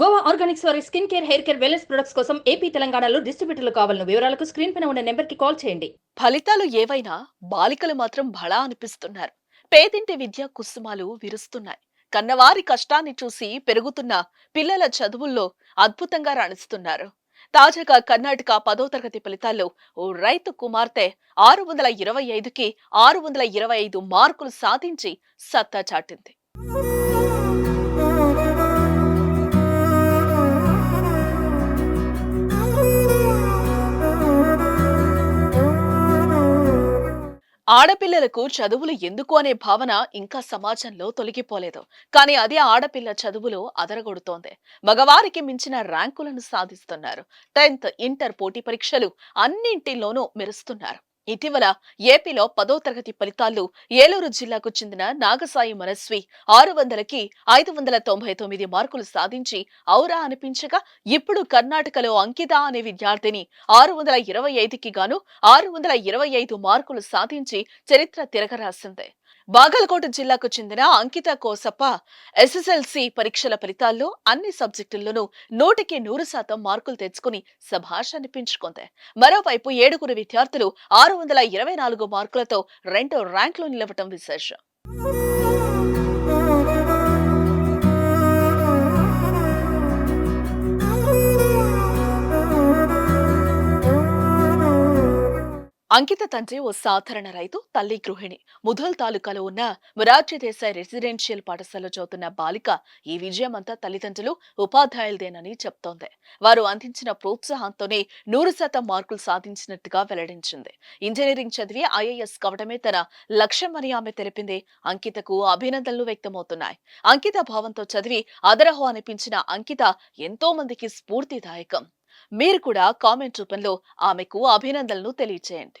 Goa organics వారి skin care hair care wellness products కోసం AP తెలంగాణలో డిస్ట్రిబ్యూటర్లు కావాలన్న వివరాలకు స్క్రీన్ పైన ఉన్న నెంబర్కి కాల్ చేయండి. ఫలితాలు ఏవైనా బాలికలు మాత్రం బళా అనిపిస్తున్నారు. పేదింటి విద్య కుసుమాలు విరుస్తున్నాయి. కన్నవారి కష్టాన్ని చూసి పెరుగుతున్న పిల్లల చదువుల్లో అద్భుతంగా రాణిస్తున్నారు. తాజాగా కర్ణాటక పదో తరగతి ఫలితాల్లో ఓ రైతు కుమార్తె ఆరు వందల ఇరవై ఐదుకి ఆరు వందల ఇరవై ఐదు మార్కులు సాధించి సత్తా చాటింది. ఆడపిల్లలకు చదువులు ఎందుకు అనే భావన ఇంకా సమాజంలో తొలగిపోలేదు. కానీ అదే ఆడపిల్ల చదువులో అదరగొడుతోంది. మగవారికి మించిన ర్యాంకులను సాధిస్తున్నారు. టెన్త్ ఇంటర్ పోటీ పరీక్షలు అన్నింటిలోనూ మెరుస్తున్నారు. ఇటీవల ఏపీలో పదో తరగతి ఫలితాలు ఏలూరు జిల్లాకు చెందిన నాగసాయి మనస్వి ఆరు వందలకి ఐదు వందల తొంభై తొమ్మిది మార్కులు సాధించి ఔరా అనిపించగా ఇప్పుడు కర్ణాటకలో అంకిత అనే విద్యార్థిని ఆరు వందల ఇరవై ఐదుకి గాను ఆరు వందల ఇరవై ఐదు మార్కులు సాధించి చరిత్ర తిరగరాసిందే. బాగలకోట జిల్లాకు చెందిన అంకిత కోసప్ప ఎస్ఎస్ఎల్సి పరీక్షల ఫలితాల్లో అన్ని సబ్జెక్టుల్లోనూ నూటికి నూరు శాతం మార్కులు తెచ్చుకుని సభాష అనిపించుకుంది మరోవైపు ఏడుగురు విద్యార్థులు ఆరు వందల ఇరవై నాలుగు మార్కులతో రెండో ర్యాంకులో నిలవటం విశేషం. అంకిత తండ్రి ఓ సాధారణ రైతు తల్లి గృహిణి. ముధుల్ తాలూకాలో ఉన్న మురార్జీ దేశాయ్ రెసిడెన్షియల్ పాఠశాలలో చదువుతున్న బాలిక ఈ విజయం అంతా తల్లిదండ్రులు ఉపాధ్యాయులదేనని చెప్తోంది. వారు అందించిన ప్రోత్సాహంతోనే నూరు శాతం మార్కులు సాధించినట్టుగా వెల్లడించింది. ఇంజనీరింగ్ చదివి ఐఏఎస్ కావడమే తన లక్ష్యమని ఆమె తెలిపింది. అంకితకు అభినందనలు వ్యక్తమవుతున్నాయి. అంకిత భావంతో చదివి అదరహో అనిపించిన అంకిత ఎంతో మందికి స్ఫూర్తిదాయకం. మీరు కూడా కామెంట్ రూపంలో ఆమెకు అభినందనలు తెలియచేయండి.